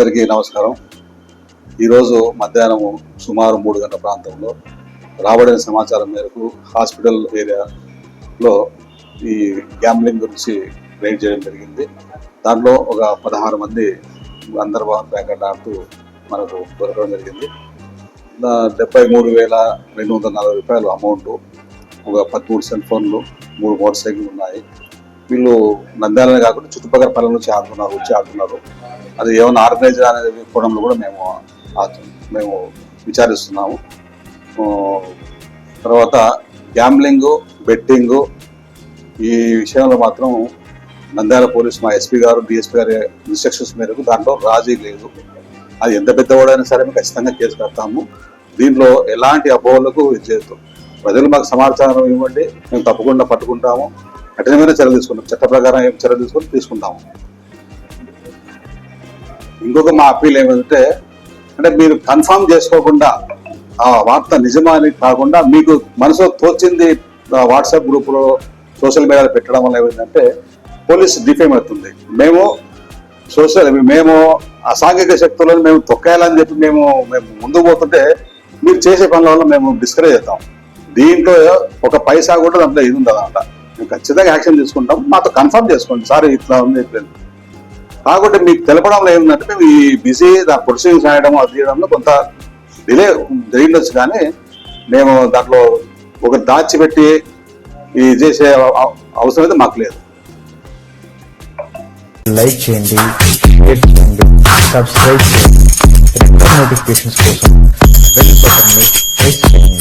అందరికీ నమస్కారం. ఈరోజు మధ్యాహ్నం సుమారు మూడు గంటల ప్రాంతంలో రాబడిన సమాచారం మేరకు హాస్పిటల్ ఏరియాలో ఈ గ్యాంబ్లింగ్ గురించి రైడ్ చేయడం జరిగింది. దాంట్లో ఒక పదహారు మంది అందరు ప్యాకెట్ ఆడుతూ మనకు దొరకడం జరిగింది. డెబ్బై మూడు వేల రెండు వందల నలభై రూపాయలు అమౌంట్ ఒక పదమూడు సెల్ ఫోన్లు మూడు మోటార్ సైకిల్ ఉన్నాయి. వీళ్ళు నంద్యాలనే కాకుండా చుట్టుపక్కల పనులు నుంచి ఆడుతున్నారు వచ్చి ఆడుతున్నారు. అది ఏమైనా ఆర్గనైజర్ అనేది కోణంలో కూడా మేము మేము విచారిస్తున్నాము. తర్వాత గ్యాంబ్లింగ్ బెట్టింగ్ ఈ విషయంలో మాత్రం నంద్యాల పోలీస్ మా ఎస్పీ గారు డిఎస్పీ గారి ఇన్స్ట్రక్షన్స్ మేరకు దాంట్లో రాజీ లేదు. అది ఎంత పెద్దవాడైనా సరే మేము ఖచ్చితంగా కేసు కడతాము. దీంట్లో ఎలాంటి అపోహలకు ఇది చేయొద్దు. ప్రజలు మాకు సమాచారం ఇవ్వండి మేము తప్పకుండా పట్టుకుంటాము. కఠినమైన చర్యలు తీసుకుంటాం. చట్ట ప్రకారం ఏం చర్యలు తీసుకొని తీసుకుంటాము. ఇంకొక మా అప్పీల్ ఏమంటే అంటే మీరు కన్ఫర్మ్ చేసుకోకుండా ఆ వార్త నిజమా అని కాకుండా మీకు మనసులో తోచింది వాట్సాప్ గ్రూపులో సోషల్ మీడియాలో పెట్టడం వల్ల ఏమైందంటే పోలీస్ డిఫేమ్ అవుతుంది. మేము సోషల్ మేము అసాంఘిక శక్తులను మేము తొక్కేయాలని చెప్పి మేము మేము ముందుకు పోతుంటే మీరు చేసే పనుల వల్ల మేము డిస్కరేజ్ అవుతాం. దీంట్లో ఒక పైసా కూడా దాంట్లో ఇది ఉండదు అనమాట మేము ఖచ్చితంగా యాక్షన్ తీసుకుంటాం. మాతో కన్ఫర్మ్ చేసుకోండి. సార్ ఇట్లా ఉంది. ఇట్లా మీకు తెలపడంలో ఏంటంటే మేము ఈ బిజీ దాని ప్రొసీడింగ్స్ రాయడం అది చేయడంలో కొంత డిలే జరిగిండొచ్చు కానీ మేము దాంట్లో ఒక దాచిపెట్టి ఇది చేసే అవసరం అయితే మాకు లేదు. లైక్ చేయండి సబ్స్క్రైబ్ చేయండి నోటిఫికేషన్స్ కోసం బెల్ బటన్ని ప్రెస్ చేయండి.